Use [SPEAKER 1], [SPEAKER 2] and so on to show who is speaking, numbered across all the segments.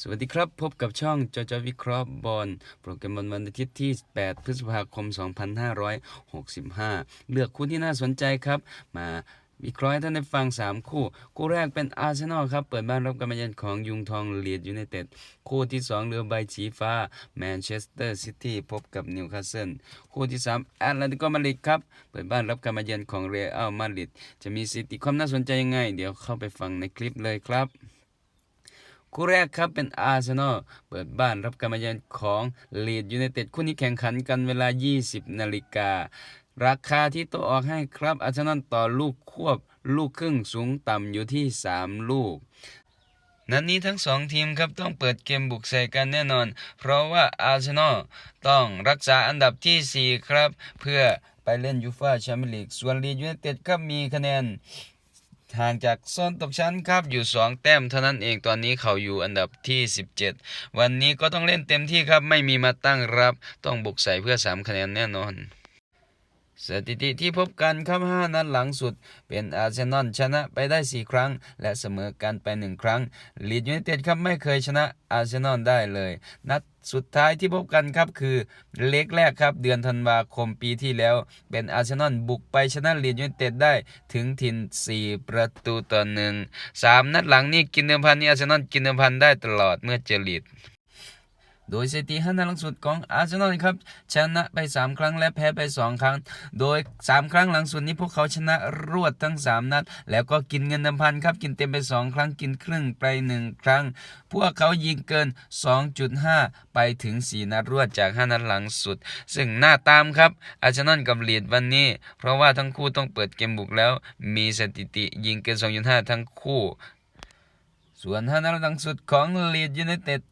[SPEAKER 1] สวัสดีครับ พบกับช่องจอจอวิเคราะห์บอลโปรแกรมบอลวันอาทิตย์ที่ 8 พฤษภาคม 2565 เลือกคู่ที่น่าสนใจครับ มาวิเคราะห์ให้ท่านได้ฟัง 3 คู่ คู่แรกเป็นอาร์เซนอลครับ เปิดบ้านรับการมาเยือนของยุงทองเลียดยูไนเต็ด คู่ที่ 2 เรือใบสีฟ้าแมนเชสเตอร์ซิตี้พบกับนิวคาสเซิล คู่ที่ 3 แอตเลติโกมาดริดครับ เปิดบ้านรับการมาเยือนของเรอัลมาดริด จะมีสถิติความน่าสนใจยังไง เดี๋ยวเข้าไปฟังในคลิปเลยครับ คู่แรกครับเป็นอาร์เซนอลเปิดบ้านรับการมาเยือนของลีดยูไนเต็ดคู่นี้แข่งขันกันเวลา 20 นาฬิการาคาที่โตออกให้ครับอาร์เซนอลต่อลูกควบลูกครึ่งสูงต่ำอยู่ที่ 3 ลูกนัดนี้ทั้งสองทีมครับต้องเปิดเกมบุกใส่กันแน่นอน เพราะว่าอาร์เซนอลต้องรักษาอันดับที่ 4 ครับ เพื่อไปเล่นยูฟ่าแชมเปี้ยนลีกส่วนลีดยูไนเต็ดครับมีคะแนน ห่างจากโซนตกชั้นครับอยู่ 2 แต้มเท่านั้นเองตอนนี้เขาอยู่อันดับที่ 17 วันนี้ก็ต้องเล่นเต็มที่ครับไม่มีมาตั้งรับ ต้องบุกใส่เพื่อ 3 คะแนนแน่นอน สถิติที่พบกันครับ5นัดหลังสุด เป็นอาร์เซนอลชนะไปได้ 4 ครั้ง และเสมอกันไป 1 ครั้งลีดยูไนเต็ดครับไม่เคยชนะอาร์เซนอลได้เลย นัดสุดท้ายที่พบกันครับคือเล็กแรกครับเดือนธันวาคมปีที่แล้ว เป็นอาร์เซนอลบุกไปชนะลีดยูไนเต็ดได้ถึงถิ่น 4 ประตูต่อหนึ่งสามนัดหลังนี่กินเดิมพันนี่อาร์เซนอลกินเดิมพันได้ตลอดเมื่อเจอลีด โดยสถิติห้านัดหลังสุดของอาร์เซนอลครับชนะไป 3 ครั้งและแพ้ไป 2 ครั้ง โดย 3 ครั้งหลังสุดนี้พวกเขาชนะรวดทั้ง 3 นัด แล้วก็กินเงินเดิมพันครับกินเต็มไป 2 ครั้งกินครึ่งไป 1 ครั้ง พวกเขายิงเกิน 2.5 ไปถึง 4 นัดรวดจาก 5 นัดหลังสุด ซึ่งหน้าตามครับอาร์เซนอลกับลีดวันนี้ เพราะว่าทั้งคู่ต้องเปิดเกมบุกแล้ว มีสถิติยิงเกิน 2.5 ทั้งคู่ ส่วนห้านัดหลังสุดของลีดยูไนเต็ด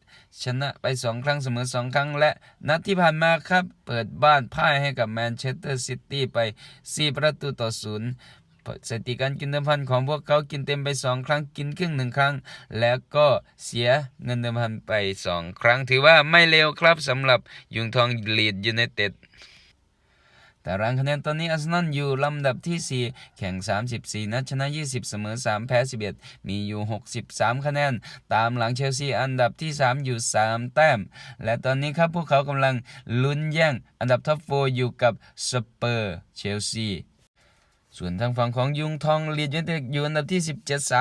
[SPEAKER 1] ชนะไป 2 ครั้งเสมอ 2 ครั้ง และนัดที่ผ่านมาครับ เปิดบ้านพ่ายให้กับแมนเชสเตอร์ซิตี้ไป 4 ประตูต่อศูนย์สถิติการกินเดิมพันของพวกเขากินเต็มไป 2 ครั้งกินครึ่งหนึ่งครั้ง แล้วก็เสียเงินเดิมพันไป 2 ครั้งถือว่าไม่เลวครับสำหรับยุงทองลีดยูไนเต็ด ตารางคะแนนตอนนี้อาร์เซนอลอยู่ลำดับที่ 4 แข่ง 34 นัดชนะ 20 เสมอ 3 แพ้ 11 มีอยู่ 63 คะแนน ตามหลังเชลซีอันดับที่ 3 อยู่ 3 แต้ม และตอนนี้ครับพวกเขากำลังลุ้นแย่ง อันดับท็อป4อยู่กับสเปอร์ เชลซี ส่วนทางฝั่งของยุงทองลีดยูนเต็ดอยู่อันดับที่ 17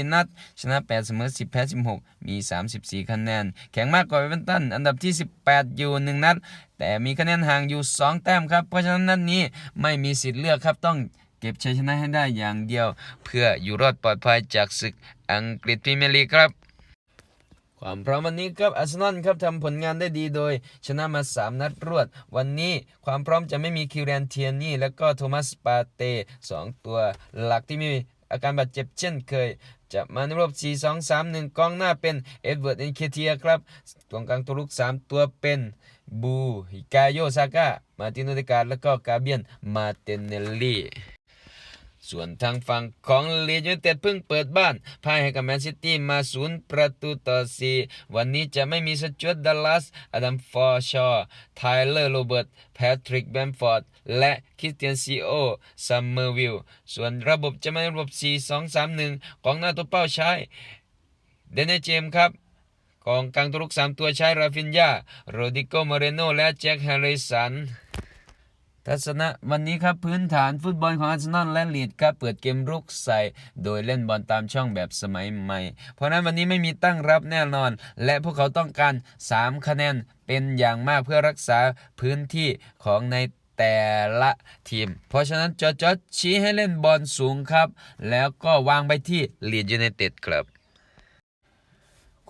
[SPEAKER 1] 34 นัด ชนะ 8 เสมอ 10 แพ้ 16 มี 34 คะแนน แข่งมากกว่าเอเวนตัน อันดับที่ 18 อยู่ 1 นัด แต่มีคะแนนห่างอยู่ 2 แต้มครับ เพราะฉะนั้นนัดนี้ไม่มีสิทธิ์เลือกครับ ต้องเก็บชัยชนะให้ได้อย่างเดียว เพื่ออยู่รอดปลอดภัยจากศึกอังกฤษพรีเมียร์ลีกครับ ความพร้อมวันนี้ครับอาร์เซนอลครับทำผลงานได้ดีโดย ชนะมา 3 นัดรวด วันนี้ความพร้อมจะไม่มีคิวเรนเทียนี่ และก็โทมัสปาเต้2ตัวหลักที่มีอาการบาดเจ็บเช่นเคย จะมาในรอบ 4 2 3 1 กองหน้าเป็นเอ็ดเวิร์ดเอนเคเทียครับตรงกลางตัวลุก 3 ตัวเป็นบูฮิกาโยซาก้ามาตินโนเดการแล้วก็กาเบียนมาเตเนลลี่ ส่วนทางฝั่งของลีดยูเต็ดเพิ่งเปิดบ้านพ่ายให้กับแมนซิตี้มาศูนย์ประตูต่อสี่วันนี้จะไม่มีสจวตดัลลัสอดัมฟอร์ชอร์ไทเลอร์โรเบิร์ตแพทริกแบมฟอร์ดและคริสเตียนซีโอซัมเมอร์วิลส่วนระบบจะไม่ระบบ 4-2-3-1 ของหน้าตัวเป้าใช้เดนเนเจมส์ครับกองกลางตัวลุกสามตัวใช้ราฟินยาโรดิโกมาเรโน และแจ็คแฮร์ริสัน ทัศนะวันนี้ครับพื้นฐานฟุตบอลของอาร์เซนอลและลีดครับเปิดเกมรุกใส่ โดยเล่นบอลตามช่องแบบสมัยใหม่ เพราะนั้นวันนี้ไม่มีตั้งรับแน่นอน และพวกเขาต้องการ 3 คะแนนเป็นอย่างมากเพื่อรักษาพื้นที่ของในแต่ละทีม เพราะฉะนั้นจอจอชี้ให้เล่นบอลสูงครับ แล้วก็วางไปที่ลีดยูไนเต็ดครับ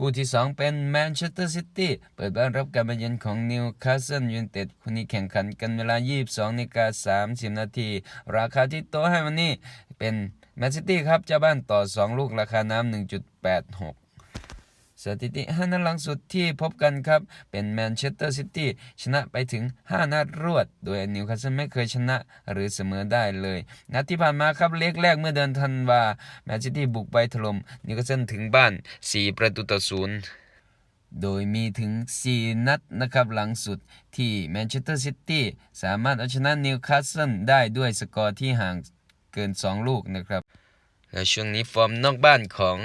[SPEAKER 1] คู่ที่ 2 เป็นแมนเชสเตอร์ซิตี้เปิดบ้านรับการมาเยือนของนิวคาสเซิลยูไนเต็ดคู่นี้แข่งขันกันเวลา 22นาฬิกา30 นาที ราคาที่โต๊ะให้วันนี้เป็นแมนซิตี้ครับเจ้าบ้านต่อ 2 ลูกราคาน้ำ1.86 สถิติ 5 นัดหลังสุดที่พบกันครับ เป็นแมนเชสเตอร์ซิตี้ชนะไปถึง 5 นัดรวด โดยนิวคาสเซิลไม่เคยชนะหรือเสมอได้เลย นัดที่ผ่านมาครับเล็กแรกเมื่อเดือนธันวาแมนซิตี้บุกไปถล่มนิวคาสเซิลถึงบ้าน 4 ประตูต่อศูนย์โดยมีถึง 4 นัดนะครับหลังสุดที่แมนเชสเตอร์ซิตี้สามารถเอาชนะนิวคาสเซิลได้ด้วยสกอร์ที่ห่างเกิน 2 ลูกนะครับ และช่วงนี้ฟอร์มนอกบ้านของ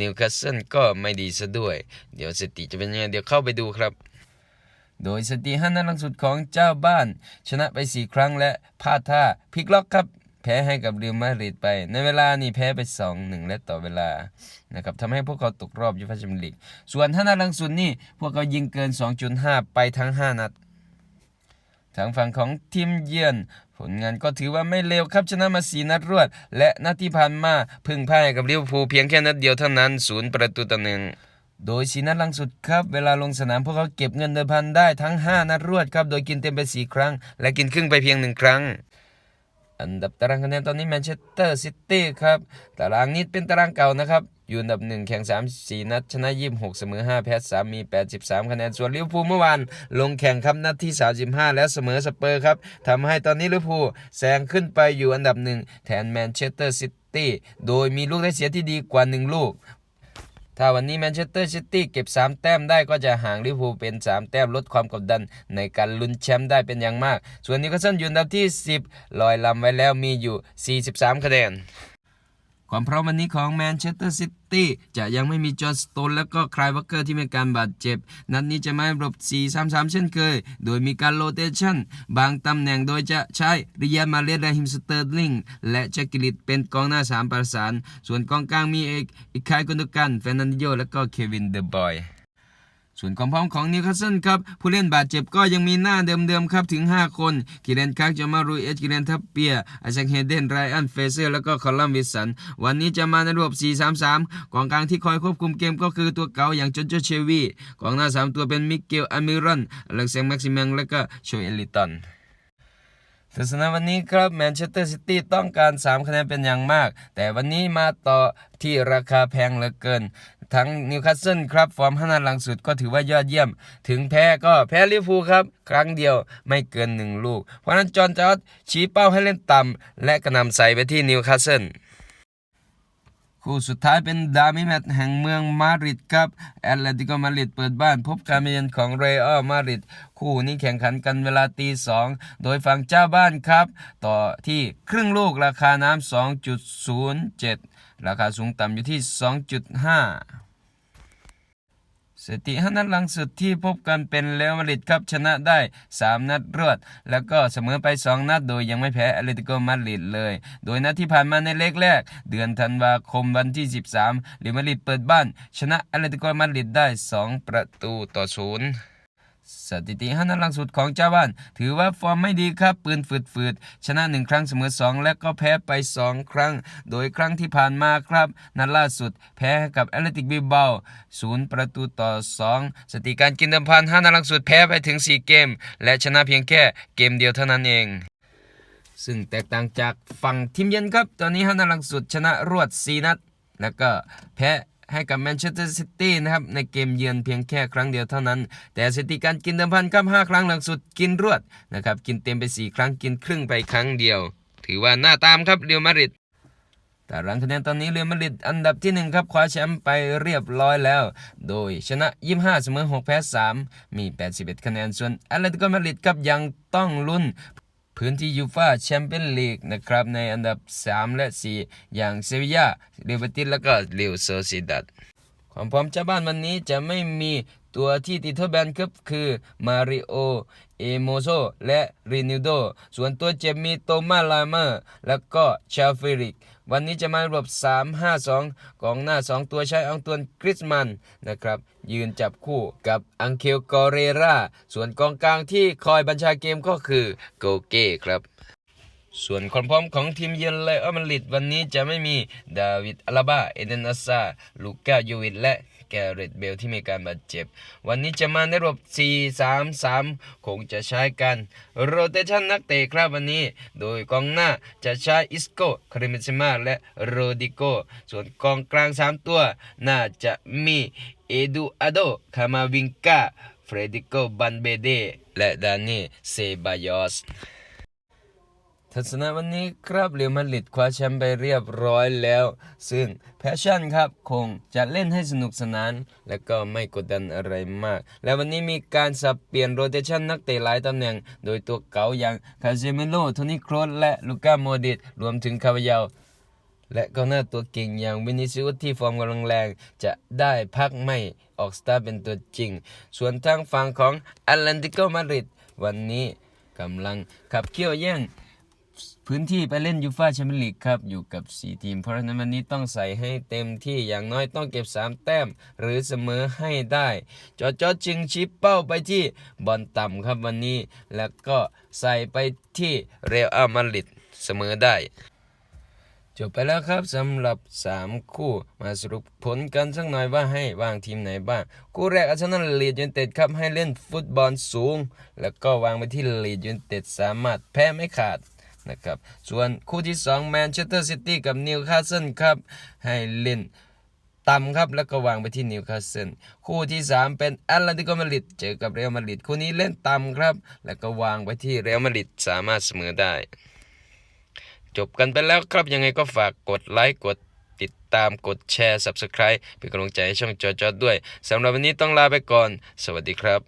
[SPEAKER 1] นิวคาสเซิลก็ไม่ดีซะด้วย เดี๋ยวสติจะเป็นยังไงเดี๋ยวเข้าไปดูครับ โดยสติห้านัดลังสุดของเจ้าบ้าน ชนะไป 4 ครั้งและพลาดท่าพลิกล็อกครับแพ้ให้กับเรอัลมาดริดไป ในเวลานี้แพ้ไป 2-1 และต่อเวลานะครับทำให้พวกเขาตกรอบยูฟ่าแชมเปี้ยนลีกส่วนห้านัดลังสุดนี่ พวกเขายิงเกิน 2.5 ไปทั้ง 5 นัด ทางฝั่งของทีมเยือน ผลงานก็ถือว่าไม่เลวครับชนะมาสีนัดรวด และนัดที่ผ่านมาพึ่งพ่ายกับลิเวอร์พูลเพียงแค่นัดเดียวเท่านั้นศูนย์ประตูต่อหนึ่งโดยสีนัดหลังสุดครับ เวลาลงสนามพวกเขาเก็บเงินเดิมพันได้ทั้ง 5 นัดรวดครับ โดยกินเต็มไป 4 ครั้ง และกินครึ่งไปเพียง 1 ครั้ง อันดับตารางคะแนนตอนนี้แมนเชสเตอร์ซิตี้ครับ ตารางนี้เป็นตารางเก่านะครับ อยู่อันดับ 1 แข่ง 34 นัด ชนะ 26 เสมอ 5 แพ้3มี 83 คะแนน ส่วนลิเวอร์พูลเมื่อวาน ลงแข่งครับนัดที่ 35 แล้วเสมอสเปอร์ครับทำให้ตอนนี้ลิเวอร์พูลแซงขึ้นไปอยู่อันดับ 1 แทนแมนเชสเตอร์ซิตี้ โดยมีลูกได้เสียที่ดีกว่า 1 ลูก ถ้าวันนี้แมนเชสเตอร์ซิตี้เก็บ 3 แต้มได้ก็จะห่างลิเวอร์พูลเป็น 3 แต้มลดความกดดัน ในการลุ้นแชมป์ได้เป็นอย่างมาก ส่วนนิวคาสเซิลอยู่อันดับที่ 10 ลอยลำไว้แล้วมีอยู่ 43 คะแนน ความพร้อมวันนี้ของแมนเชสเตอร์ซิตี้จะยังไม่มีจอห์นสโตนและก็คลายวัคเกอร์ที่มีการบาดเจ็บ นัดนี้จะไม่ระบบ4-3-3 เช่นเคย โดยมีการโรเตชันบางตำแหน่งโดยจะใช้ริยามาเลสและฮิมสเตอร์ลิงและแจ็คกิลิตเป็นกองหน้า 3 ประสาน ส่วนกองกลางมีเอกอิคายกุนดุกันเฟรนันดิโยและก็เควินเดอะบอย ส่วนความพร้อมของนิวคาสเซิลครับผู้เล่นบาดเจ็บก็ยังมีหน้าเดิมๆครับถึง 5 คนกิเลนคักจามารูเอชกิเลนทัปเปียอาชังเฮเดนไรอันเฟเซอร์แล้วก็คอลัมวิสันวันนี้จะมาในระบบ 4-3-3 กองกลางที่คอยควบคุมเกมก็คือตัวเก่าอย่างจนโจเชวีกองหน้า 3 ตัวเป็นมิเกลอามิรอนอเล็กเซงแม็กซิมังและก็โชเอลิตัน ทัศนะวันนี้ครับแมนเชสเตอร์ซิตี้ต้องการ 3 คะแนนเป็นอย่างมาก แต่วันนี้มาต่อที่ราคาแพงเหลือเกิน ทั้งนิวคาสเซิลครับ ฟอร์มห้านัดหลังสุดก็ถือว่ายอดเยี่ยม ถึงแพ้ก็แพ้ลิฟูครับ ครั้งเดียวไม่เกิน 1 ลูก เพราะนั้นจอห์นจอร์ดชี้เป้าให้เล่นต่ำและกระนำใส่ไปที่นิวคาสเซิล คู่สุดท้ายเป็นดามิแมตแห่งเมืองมาดริดครับแอตเลติโกมาดริดเปิดบ้านพบการมเยือนของเรอัลมาดริดคู่นี้แข่งขันกันเวลาตีสองโดยฝั่งเจ้าบ้านครับ ต่อที่ครึ่งลูกราคาน้ำ2.07 ราคาสูงต่ำอยู่ที่ 2.5 สถิติห้านัดหลังสุดที่พบกันเป็นเลวมาริดครับชนะได้ 3 นัดรวด แล้วก็เสมอไป 2 นัดโดยยังไม่แพ้อเลติโกมาดริดเลย โดยนัดที่ผ่านมาในเลกแรก เดือนธันวาคมวันที่ 13เรอัลมาริดเปิดบ้าน ชนะอเลติโกมาดริดได้ 2 ประตูต่อศูนย์ สถิติห้านัดหลังสุดของเจ้าบ้าน ถือว่าฟอร์มไม่ดีครับปืนฝืดๆชนะ 1 ครั้งเสมอ 2 และก็แพ้ไป 2 ครั้ง โดยครั้งที่ผ่านมาครับ นัดล่าสุด แพ้กับแอตเลติกบิเบาศูนย์ประตูต่อ 2 สถิติการกินเดิมพันห้านัดหลังสุดแพ้ไปถึง 4 เกม และชนะเพียงแค่เกมเดียวเท่านั้นเองซึ่งแตกต่างจากฝั่งทีมเยือนครับ ตอนนี้ห้านัดลังสุดชนะรวด 4 นัด แล้วก็แพ้ ให้กับแมนเชสเตอร์ซิตี้นะครับในเกมเยือนเพียงแค่ครั้งเดียวเท่านั้น แต่สถิติการกินเดิมพันครับ5ครั้งหลังสุดกินรวดนะครับกินเต็มไป 4 ครั้งกินครึ่งไปครั้งเดียว ถือว่าหน้าตามครับเรอัลมาดริดแต่หลังคะแนนตอนนี้เรอัลมาดริดอันดับที่ 1 ครับคว้าแชมป์ไปเรียบร้อยแล้ว โดยชนะ 25 เสมอ 6 แพ้ 3 มี 81 คะแนน ส่วนแอตเลติโกมาดริดครับยังต้องลุ้น พื้นที่ยูฟาแชมเปี้ยนลีกนะครับในอันดับ 3 และ 4 อย่างเซบียาเรเบติสและก็เรวโซซิดัดความพร้อมเจ้าบ้านวันนี้จะไม่มีตัวที่ติดทดแบนครับคือมาริโอ เอโมโซ และรินิโด ส่วนตัวเจ็บมีโตมาลาเมอร์ และก็ชาฟิริก วันนี้จะมาระบบ 3-5-2 กองหน้า 2 ตัวใช้อังตวนกริสมันนะครับ ยืนจับคู่กับอังเคลกอเรราส่วนกองกลางที่คอยบัญชาเกมก็คือโกเก้ครับ ส่วนความพร้อมของทีมเยือนเลออมาริดวันนี้จะไม่มีดาวิดอาลาบา เอเดนอาซาลูก้ายูวิตและ แกเรตเบลที่มีการบาดเจ็บ วันนี้จะมาในระบบ 4-3-3 คงจะใช้กันโรเตชันนักเตะครับวันนี้ โดยกองหน้าจะใช้อิสโกคริมิซิมาและโรดิโก ส่วนกองกลาง 3 ตัว น่าจะมีเอดูอาโดคามาวิงกาเฟรดิโกบันเบเดและดานีเซบายอส ทัศนะวันนี้ครับเรอัลมาดริดคว้าแชมป์ไปเรียบร้อยแล้ว ซึ่งแพชชั่นครับ คงจะเล่นให้สนุกสนาน และก็ไม่กดดันอะไรมาก และวันนี้มีการสับเปลี่ยนโรเตชันนักเตะหลายตำแหน่ง โดยตัวเก่าอย่างคาเซมิโลโทนี่โครสและลูก้าโมดิตรวมถึงคาบายาและกองหน้าตัวเก่งอย่างวินิซิอุสที่ฟอร์มกำลังแรงจะได้พักไม่ออกสตาร์เป็นตัวจริง ส่วนทางฝั่งของแอตแลนติโกมาดริดวันนี้กำลังขับเคี่ยวแย่ง พื้นที่ไปเล่นยูฟาแชมเปี้ยนลีกครับ อยู่กับ 4 ทีม เพราะฉะนั้นวันนี้ต้องใส่ให้เต็มที่อย่างน้อยต้องเก็บ 3 แต้ม หรือเสมอให้ได้ จอจอจึงชิปเป้าไปที่บอลต่ำครับวันนี้ แล้วก็ใส่ไปที่เรอัลมาดริดเสมอได้ จบไปแล้วครับสำหรับ 3 คู่มาสรุปผลกันสักหน่อยว่าให้วางทีมไหนบ้าง คู่แรกอาร์เซนอลลีดยูนเต็ดครับให้เล่นฟุตบอลสูง แล้วก็วางไปที่ลีดยูนเต็ดสามารถแพ้ไม่ขาด นะครับ ส่วนคู่ที่2แมนเชสเตอร์ซิตี้กับนิวคาสเซิลครับ ให้เล่นต่ำครับ แล้วก็วางไปที่นิวคาสเซิลคู่ที่ 3 เป็นแอตเลติโกมาดริดเจอกับเรอัลมาดริดคู่นี้เล่นต่ำครับ แล้วก็วางไปที่เรอัลมาดริดสามารถเสมอได้ จบกันไปแล้วครับยังไงก็ฝากกดไลค์กดติดตามกดแชร์ Subscribe เป็นกำลังใจให้ช่องจอจอด้วยสำหรับวันนี้ต้องลาไปก่อน สวัสดีครับ